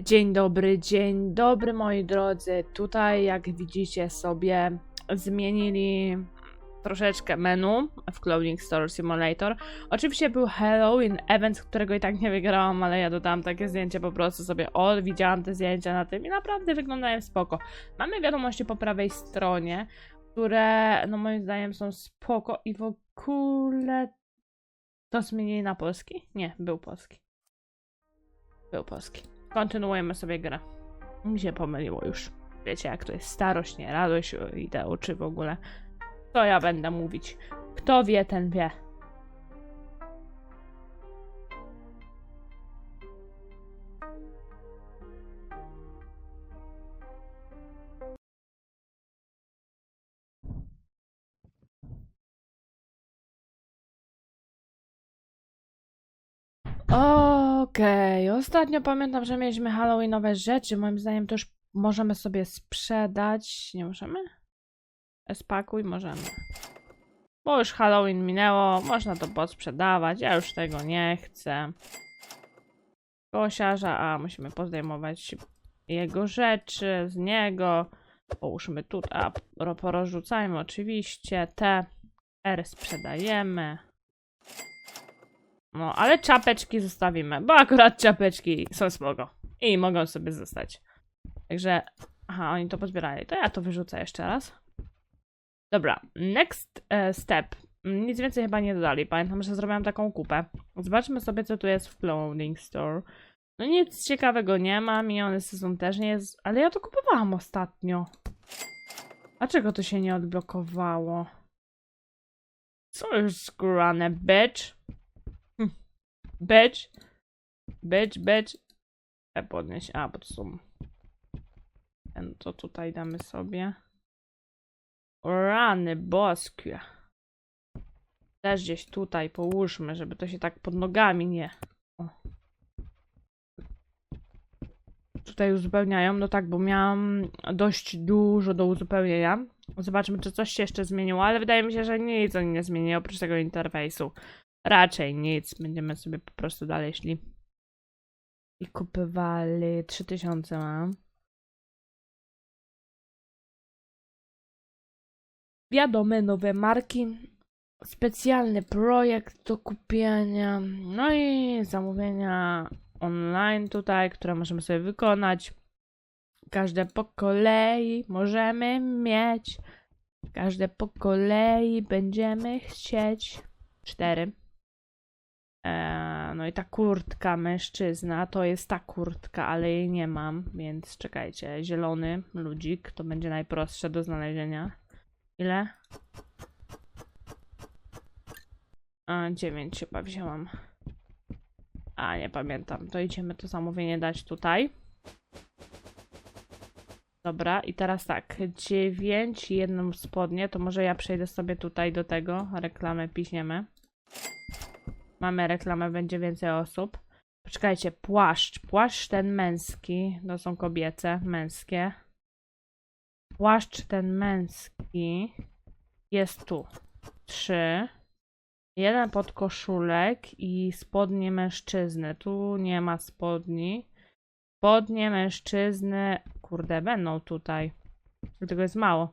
Dzień dobry, dzień dobry moi drodzy. Tutaj jak widzicie sobie zmienili troszeczkę menu w Clothing Store Simulator. Oczywiście był Halloween event, którego i tak nie wygrałam, ale ja dodałam takie zdjęcie po prostu sobie o, widziałam te zdjęcia na tym i naprawdę wyglądają spoko. Mamy wiadomości po prawej stronie, które no moim zdaniem są spoko i w ogóle to zmienili na polski? Nie, był polski. Był polski. Kontynuujemy sobie grę. Mi się pomyliło już. Wiecie, jak to jest starość, nie radość i te oczy w ogóle. To ja będę mówić. Kto wie, ten wie. Okej, ostatnio pamiętam, że mieliśmy Halloweenowe rzeczy. Moim zdaniem to już możemy sobie sprzedać. Nie możemy? Spakuj, możemy. Bo już Halloween minęło, można to podsprzedawać. Ja już tego nie chcę. Kosiarza, a musimy pozdejmować jego rzeczy z niego. Połóżmy tu, a ro- porozrzucajmy oczywiście te. R sprzedajemy. No, ale czapeczki zostawimy, bo akurat czapeczki są spoko. I mogą sobie zostać. Także, aha, oni to pozbierali. To ja to wyrzucę jeszcze raz. Dobra, next e, step. Nic więcej chyba nie dodali. Pamiętam, że zrobiłam taką kupę. Zobaczmy sobie, co tu jest w Clothing Store. No nic ciekawego nie ma, miniony sezon też nie jest, ale ja to kupowałam ostatnio. Dlaczego to się nie odblokowało? Co jest grane, bitch? Bitch. Bitch, bitch. E, podnieść. A, bo to są... Ten, to tutaj damy sobie. Rany boskie. Też gdzieś tutaj połóżmy, żeby to się tak pod nogami nie... O. Tutaj uzupełniają, no tak, bo miałam dość dużo do uzupełnienia. Zobaczmy, czy coś się jeszcze zmieniło, ale wydaje mi się, że nic oni nie zmieni oprócz tego interfejsu. Raczej nic. Będziemy sobie po prostu dalej szli. I kupywali 3000 mam. Wiadome nowe marki. Specjalny projekt do kupienia. No i zamówienia online tutaj, które możemy sobie wykonać. Każde po kolei możemy mieć. Każde po kolei będziemy chcieć. Cztery. Eee, no i ta kurtka mężczyzna, to jest ta kurtka, ale jej nie mam, więc czekajcie. Zielony ludzik, to będzie najprostsze do znalezienia. Ile? A, dziewięć chyba wzięłam. A, nie pamiętam. To idziemy to zamówienie dać tutaj. Dobra, i teraz tak. Dziewięć i jedną spodnie, to może ja przejdę sobie tutaj do tego. Reklamę piśniemy. Mamy reklamę, będzie więcej osób. Poczekajcie, płaszcz. Płaszcz ten męski. To są kobiece, męskie. Płaszcz ten męski jest tu. Trzy. Jeden podkoszulek i spodnie mężczyzny. Tu nie ma spodni. Spodnie mężczyzny, kurde, będą tutaj. Tego jest mało.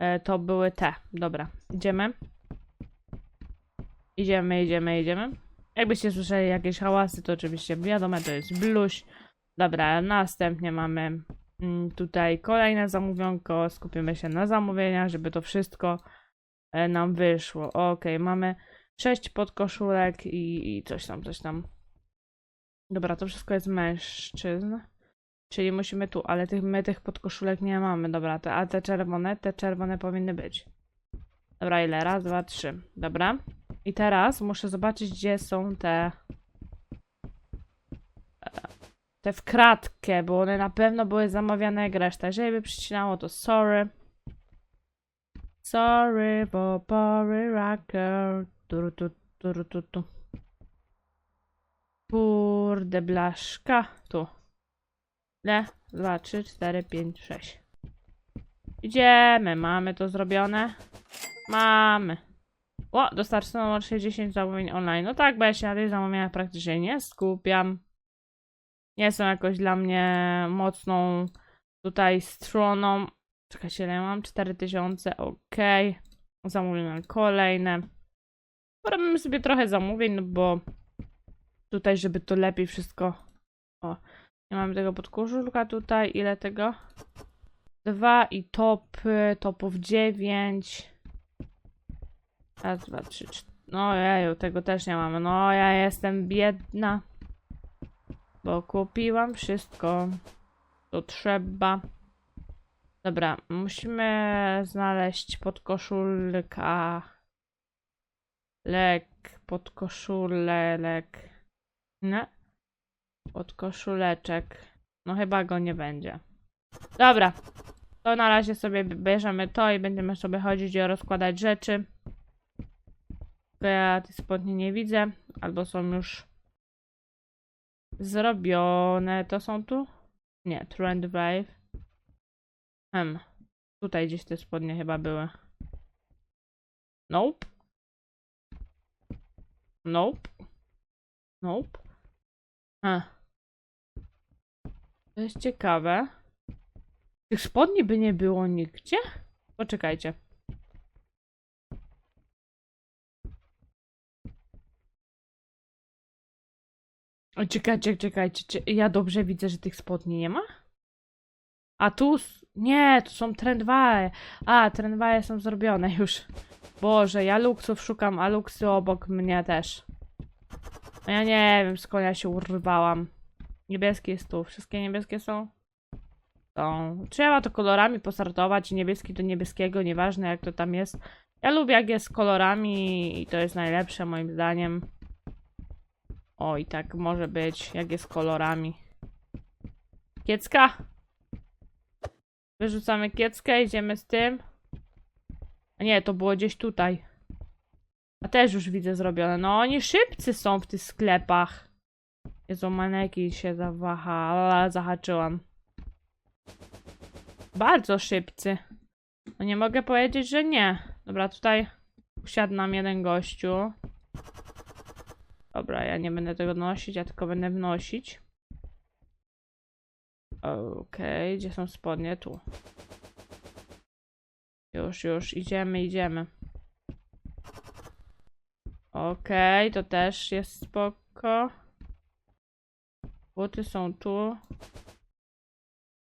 E, to były te. Dobra, idziemy. Idziemy, idziemy, idziemy. Jakbyście słyszeli jakieś hałasy, to oczywiście wiadomo, to jest bluź. Dobra, następnie mamy mm, tutaj kolejne zamówionko. Skupimy się na zamówieniach, żeby to wszystko e, nam wyszło. Ok, mamy sześć podkoszulek i, i coś tam, coś tam. Dobra, to wszystko jest mężczyzn. Czyli musimy tu, ale tych, my tych podkoszulek nie mamy. Dobra, te, a te czerwone, te czerwone powinny być. Dobra, ile? Raz, dwa, trzy. Dobra. I teraz muszę zobaczyć, gdzie są te. Te w kratkę, bo one na pewno były zamawiane jak reszta. Jeżeli by przycinało, to sorry. Sorry, bo Bory Rocker. Turu, tu, turu, tu, tu. Kurde, blaszka. Tu. Le, dwa, trzy, cztery, pięć, sześć. Idziemy, mamy to zrobione. Mamy. O, dostarczono 60 zamówień online. No tak, bo ja się na tych zamówieniach praktycznie nie skupiam. nie są jakoś dla mnie mocną tutaj stroną. Czekajcie, ile ja mam? 4000, ok. Zamówimy kolejne. Porobimy sobie trochę zamówień, no bo tutaj, żeby to lepiej wszystko... O, nie mamy tego podkoszulka tutaj. Ile tego? Dwa i topy, topów dziewięć. Raz, dwa, trzy, cztery. No jeju, tego też nie mamy. No ja jestem biedna. Bo kupiłam wszystko. To trzeba. Dobra, musimy znaleźć podkoszulka. Lek, podkoszulek. Nie? Podkoszuleczek. No chyba go nie będzie. Dobra. To na razie sobie bierzemy to i będziemy sobie chodzić i rozkładać rzeczy. Tylko ja tych spodni nie widzę. Albo są już zrobione. To są tu? Nie, Trend Wave. Hmm. Tutaj gdzieś te spodnie chyba były. Nope. Nope. Nope. A. To jest ciekawe. Tych spodni by nie było nigdzie? Poczekajcie. O, Czekajcie, czekajcie. cie- Ja dobrze widzę, że tych spodni nie ma? A tu... Nie, to są trendwaje. A, trendwaje są zrobione już. Boże, ja luksów szukam, a luksy obok mnie też. No ja nie wiem, skąd ja się urwałam. Niebieski jest tu. Wszystkie niebieskie są? Są. Trzeba to kolorami posartować. Niebieski do niebieskiego, nieważne jak to tam jest. Ja lubię jak jest kolorami i to jest najlepsze moim zdaniem. O, i tak może być, jak jest kolorami. Kiecka! Wyrzucamy kieckę, idziemy z tym. A nie, to było gdzieś tutaj. A też już widzę zrobione. No oni szybcy są w tych sklepach. Jezu, maneki się zawaha, zahaczyłam. Bardzo szybcy. No nie mogę powiedzieć, że nie. Dobra, tutaj usiadł nam jeden gościu. Dobra, ja nie będę tego nosić, ja tylko będę wnosić. Okej, gdzie są spodnie? Tu. Już, już, idziemy, idziemy. Okej, to też jest spoko. Buty są tu.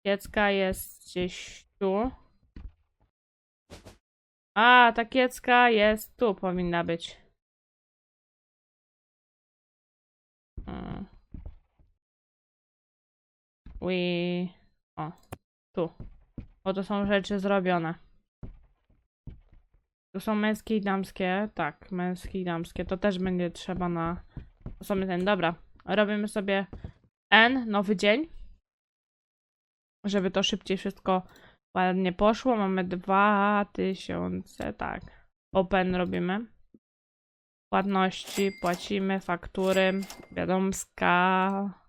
Kiecka jest gdzieś tu. A, ta kiecka jest tu, powinna być. Ui. O, tu. Bo to są rzeczy zrobione. Tu są męskie i damskie. Tak, męskie i damskie. To też będzie trzeba na osobny ten. Dobra. Robimy sobie N, nowy dzień. Żeby to szybciej wszystko ładnie poszło. Mamy 2000, tak. Open robimy. Płatności, płacimy, faktury, wiadomska.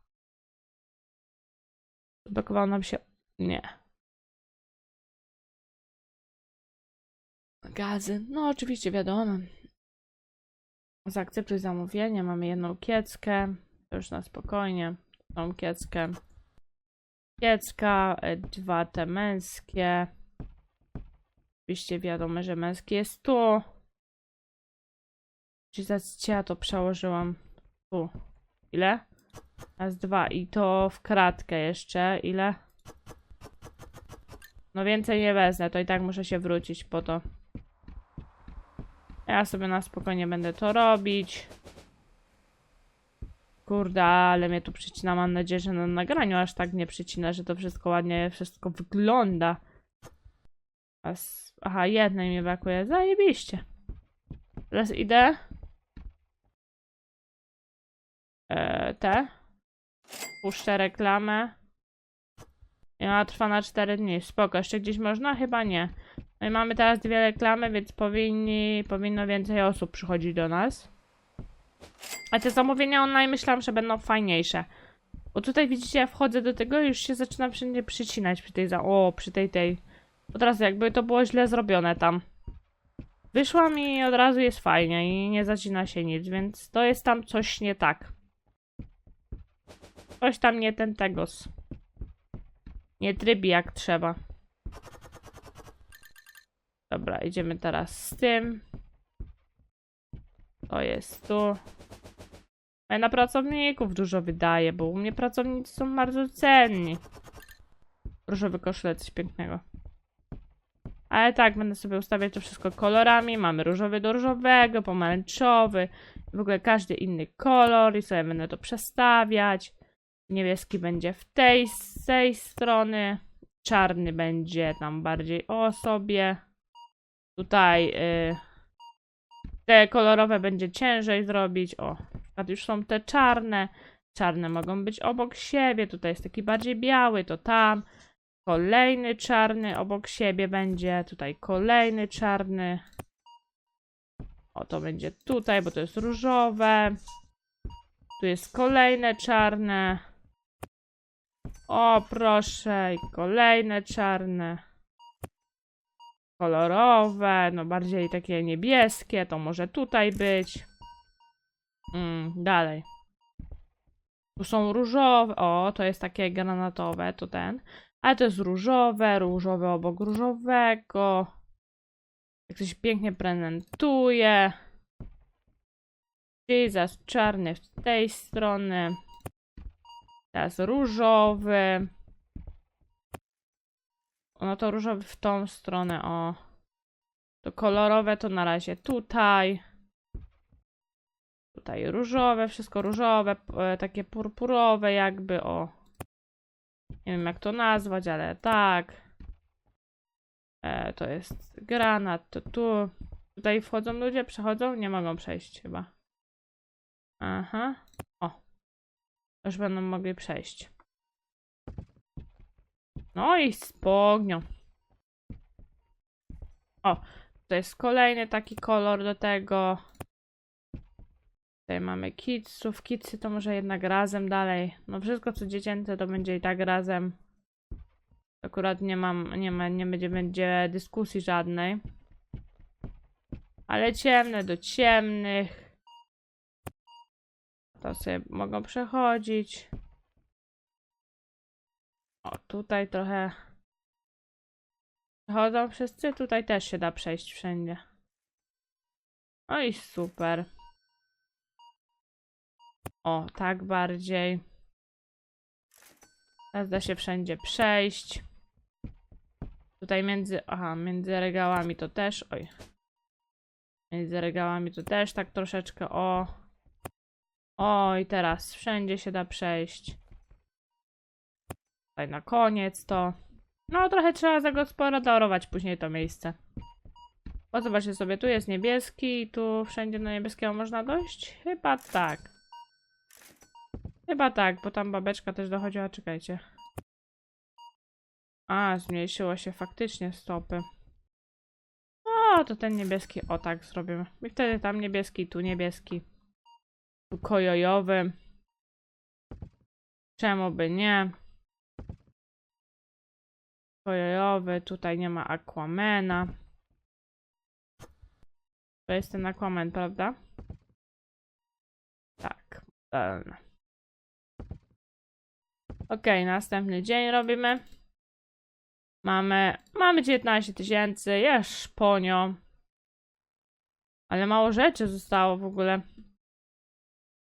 Blokowało nam się. Nie. Gazy. No, oczywiście, wiadomo. Zaakceptuj zamówienie. Mamy jedną kieckę. Już na spokojnie. Tą kieckę. Kiecka, e, dwa te męskie. Oczywiście wiadomo, że męskie jest tu. Czy za to przełożyłam tu. Ile? Raz, dwa. I to w kratkę jeszcze. Ile? No więcej nie wezmę, to i tak muszę się wrócić po to. Ja sobie na spokojnie będę to robić. Kurde, ale mnie tu przycina. Mam nadzieję, że na nagraniu aż tak nie przycina, że to wszystko ładnie wszystko wygląda. Aha, jednej mi brakuje. Zajebiście. Teraz idę. E, te. Puszczę reklamę. I ona trwa na 4 dni. Spoko, jeszcze gdzieś można? Chyba nie. No i mamy teraz dwie reklamy, więc powinni, powinno więcej osób przychodzić do nas. A te zamówienia online myślałam, że będą fajniejsze. Bo tutaj widzicie, ja wchodzę do tego i już się zaczyna wszędzie przycinać przy tej za... O, przy tej tej. Od razu jakby to było źle zrobione tam. Wyszłam i od razu jest fajnie i nie zacina się nic, więc to jest tam coś nie tak. Coś tam nie ten tegos. Nie trybi jak trzeba. Dobra, idziemy teraz z tym. To jest tu. Ja na pracowników dużo wydaję, bo u mnie pracownicy są bardzo cenni. Różowy koszulec, coś pięknego. Ale tak, będę sobie ustawiać to wszystko kolorami. Mamy różowy do różowego, pomarańczowy, w ogóle każdy inny kolor i sobie będę to przestawiać. Niebieski będzie w tej, z tej strony. Czarny będzie tam bardziej o sobie. Tutaj y, te kolorowe będzie ciężej zrobić. O, już są te czarne. Czarne mogą być obok siebie. Tutaj jest taki bardziej biały, to tam. Kolejny czarny obok siebie będzie. Tutaj kolejny czarny. O, to będzie tutaj, bo to jest różowe. Tu jest kolejne czarne. O, proszę, i kolejne czarne. Kolorowe, no bardziej takie niebieskie, to może tutaj być. Mm, dalej. Tu są różowe. O, to jest takie granatowe, to ten. Ale to jest różowe, różowe obok różowego. Jak się pięknie prezentuje. Jesus, czarny w tej strony. Teraz różowy. No to różowy w tą stronę, o. To kolorowe to na razie tutaj. Tutaj różowe, wszystko różowe, e, takie purpurowe jakby, o. Nie wiem jak to nazwać, ale tak. E, to jest granat, to tu. Tutaj wchodzą ludzie, przechodzą? Nie mogą przejść chyba. Aha. Już będą mogli przejść. No i spognią. O, to jest kolejny taki kolor do tego. Tutaj mamy kidsów. Kidsy to może jednak razem dalej. No wszystko co dziecięce to będzie i tak razem. Akurat nie mam, nie ma, nie będzie, będzie dyskusji żadnej. Ale ciemne do ciemnych. To sobie mogą przechodzić. O, tutaj trochę. Przechodzą wszyscy, tutaj też się da przejść wszędzie. No i super. O, tak bardziej. Teraz da się wszędzie przejść. Tutaj między, aha, między regałami to też, oj. Między regałami to też tak troszeczkę, o. O, i teraz wszędzie się da przejść. Tutaj na koniec to. No, trochę trzeba zagospodarować później to miejsce. O, zobaczcie sobie, tu jest niebieski i tu wszędzie do niebieskiego można dojść? Chyba tak. Chyba tak, bo tam babeczka też dochodziła, czekajcie. A, zmniejszyło się faktycznie stopy. O, to ten niebieski, o tak zrobimy. I wtedy tam niebieski, tu niebieski. Tu kojojowy. Czemu by nie? Kojojowy, tutaj nie ma Aquamena. To jest ten Aquaman, prawda? Tak, modalne. Okej, następny dzień robimy. Mamy, mamy 19 tysięcy, jest szponio. Ale mało rzeczy zostało w ogóle.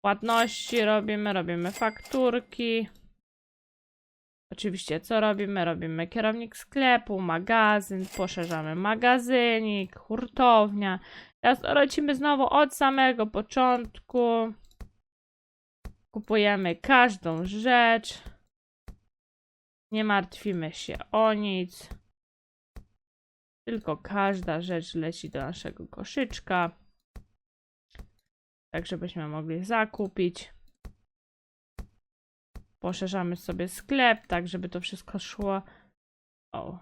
Płatności robimy, robimy fakturki. Oczywiście, co robimy? Robimy kierownik sklepu, magazyn, poszerzamy magazynik, hurtownia. Teraz lecimy znowu od samego początku. Kupujemy każdą rzecz. Nie martwimy się o nic. Tylko każda rzecz leci do naszego koszyczka. Tak, żebyśmy mogli zakupić. Poszerzamy sobie sklep, tak, żeby to wszystko szło. O.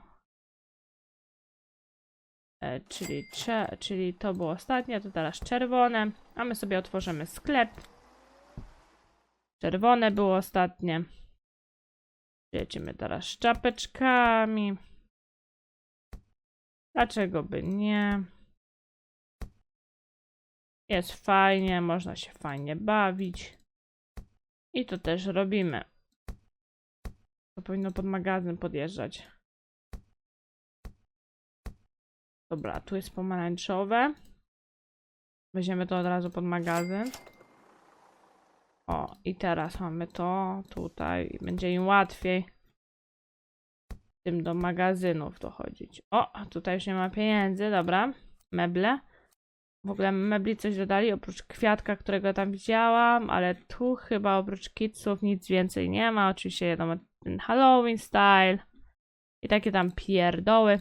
E, czyli, cze, czyli to było ostatnie, to teraz czerwone. A my sobie otworzymy sklep. Czerwone było ostatnie. Jedziemy teraz z czapeczkami. Dlaczego by nie? Jest fajnie, można się fajnie bawić. I to też robimy. To powinno pod magazyn podjeżdżać. Dobra, tu jest pomarańczowe. Weźmiemy to od razu pod magazyn. O, i teraz mamy to tutaj. Będzie im łatwiej tym do magazynów dochodzić. O, tutaj już nie ma pieniędzy, dobra. Meble. W ogóle mebli coś dodali, oprócz kwiatka, którego tam widziałam, ale tu chyba oprócz kitsów nic więcej nie ma. Oczywiście wiadomo, ten Halloween style i takie tam pierdoły,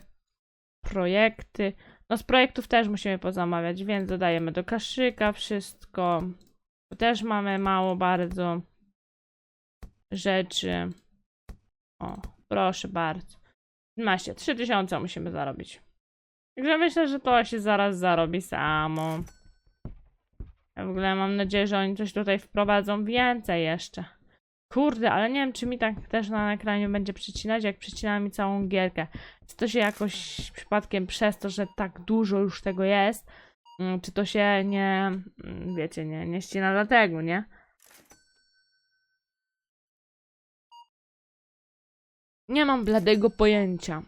projekty. No z projektów też musimy pozamawiać, więc dodajemy do kaszyka wszystko. Też mamy mało bardzo rzeczy. O, proszę bardzo. 15, 3000 musimy zarobić. Także myślę, że to się zaraz zarobi samo. Ja w ogóle mam nadzieję, że oni coś tutaj wprowadzą więcej jeszcze. Kurde, ale nie wiem, czy mi tak też na ekranie będzie przycinać, jak przycina mi całą gierkę. Czy to się jakoś przypadkiem przez to, że tak dużo już tego jest, mm, czy to się nie, mm, wiecie, nie, nie ścina dlatego, nie? Nie mam bladego pojęcia.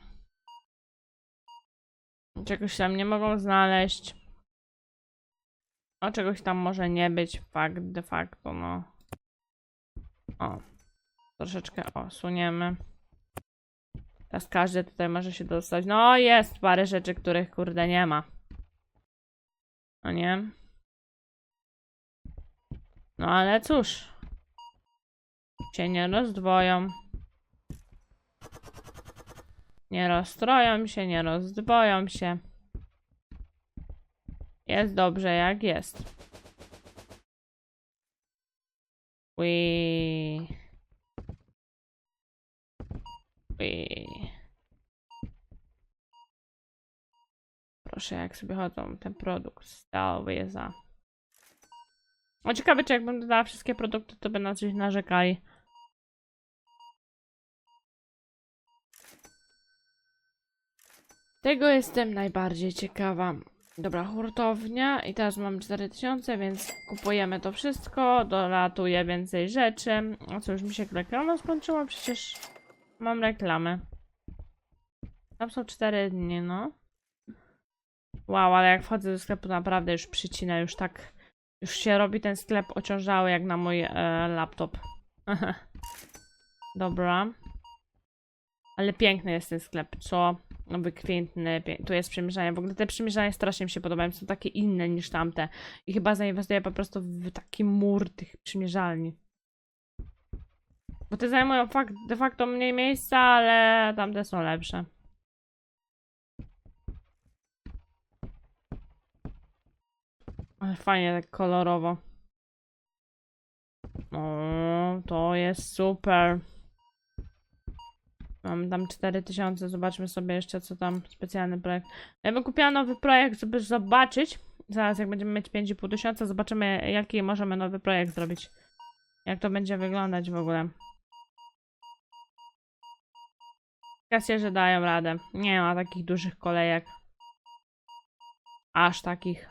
Czegoś tam nie mogą znaleźć. O, czegoś tam może nie być. Fakt, de facto, no. O. Troszeczkę, o, suniemy. Teraz każdy tutaj może się dostać. No, jest parę rzeczy, których, kurde, nie ma. No nie? No, ale cóż. Się nie rozdwoją. Nie rozstroją się, nie rozdwoją się. Jest dobrze jak jest. Ui. Ui. Proszę, jak sobie chodzą ten produkt stalowy za. O ciekawe, czy jakbym dodała wszystkie produkty, to by na coś narzekali. Tego jestem najbardziej ciekawa. Dobra, hurtownia i teraz mam 4000, więc kupujemy to wszystko, dolatuje więcej rzeczy. A co, już mi się reklama skończyła? Przecież mam reklamę. Tam są 4 dni, no. Wow, ale jak wchodzę do sklepu, naprawdę już przycina, już tak... Już się robi ten sklep ociążały jak na mój e, laptop. Dobra. Ale piękny jest ten sklep, co? Wykwintny, tu jest przymierzanie. W ogóle te przymierzania strasznie mi się podobają, są takie inne niż tamte. I chyba zainwestuję po prostu w taki mur tych przymierzalni. Bo te zajmują fakt, de facto mniej miejsca, ale tamte są lepsze. Ale fajnie tak kolorowo. O, to jest super. Mam tam 4000, zobaczmy sobie jeszcze co tam, specjalny projekt. Ja bym kupiła nowy projekt, żeby zobaczyć. Zaraz jak będziemy mieć 5,5 tysiąca, zobaczymy jaki możemy nowy projekt zrobić. Jak to będzie wyglądać w ogóle. Kasjerzy dają radę. Nie ma takich dużych kolejek. Aż takich.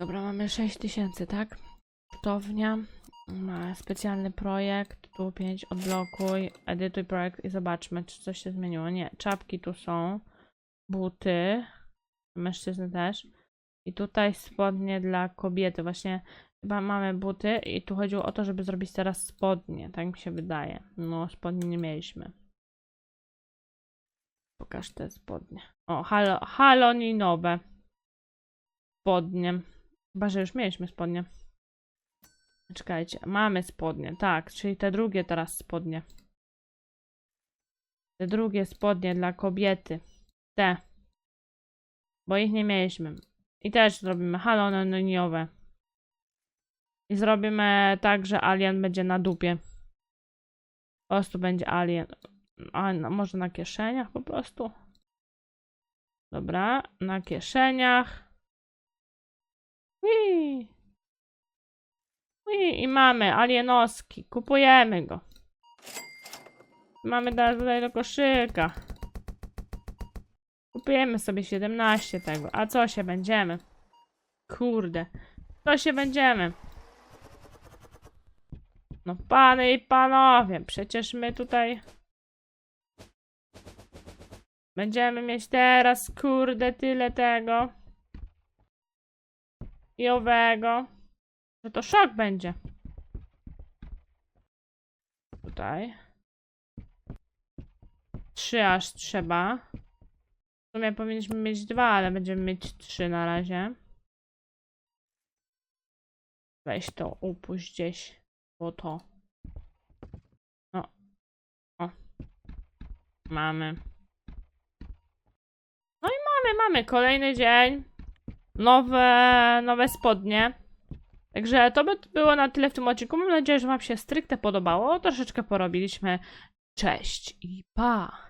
Dobra, mamy 6000, tak? Hurtownia ma specjalny projekt, tu 5 odblokuj, edytuj projekt i zobaczmy, czy coś się zmieniło. Nie, czapki tu są, buty, mężczyzny też i tutaj spodnie dla kobiety. Właśnie chyba mamy buty i tu chodziło o to, żeby zrobić teraz spodnie, tak mi się wydaje. No, spodni nie mieliśmy. Pokaż te spodnie. O, halo, haloninowe spodnie. Chyba, że już mieliśmy spodnie. Czekajcie, mamy spodnie, tak, czyli te drugie teraz spodnie. Te drugie spodnie dla kobiety. Te. Bo ich nie mieliśmy. I też zrobimy haloniowe. I zrobimy tak, że alien będzie na dupie. Po prostu będzie alien. A no, może na kieszeniach po prostu? Dobra, na kieszeniach. Whee. I, I mamy alienoski. Kupujemy go. Mamy teraz tutaj do koszyka. Kupujemy sobie 17 tego. A co się będziemy? Kurde. Co się będziemy? No pany i panowie, przecież my tutaj będziemy mieć teraz, kurde, tyle tego i owego, że to szok będzie. Tutaj. Trzy aż trzeba. W sumie powinniśmy mieć dwa, ale będziemy mieć trzy na razie. Weź to, upuść gdzieś. Bo to. No. O. Mamy. No i mamy, mamy. Kolejny dzień. Nowe, nowe spodnie. Także to by było na tyle w tym odcinku. Mam nadzieję, że Wam się stricte podobało. Troszeczkę porobiliśmy. Cześć i pa!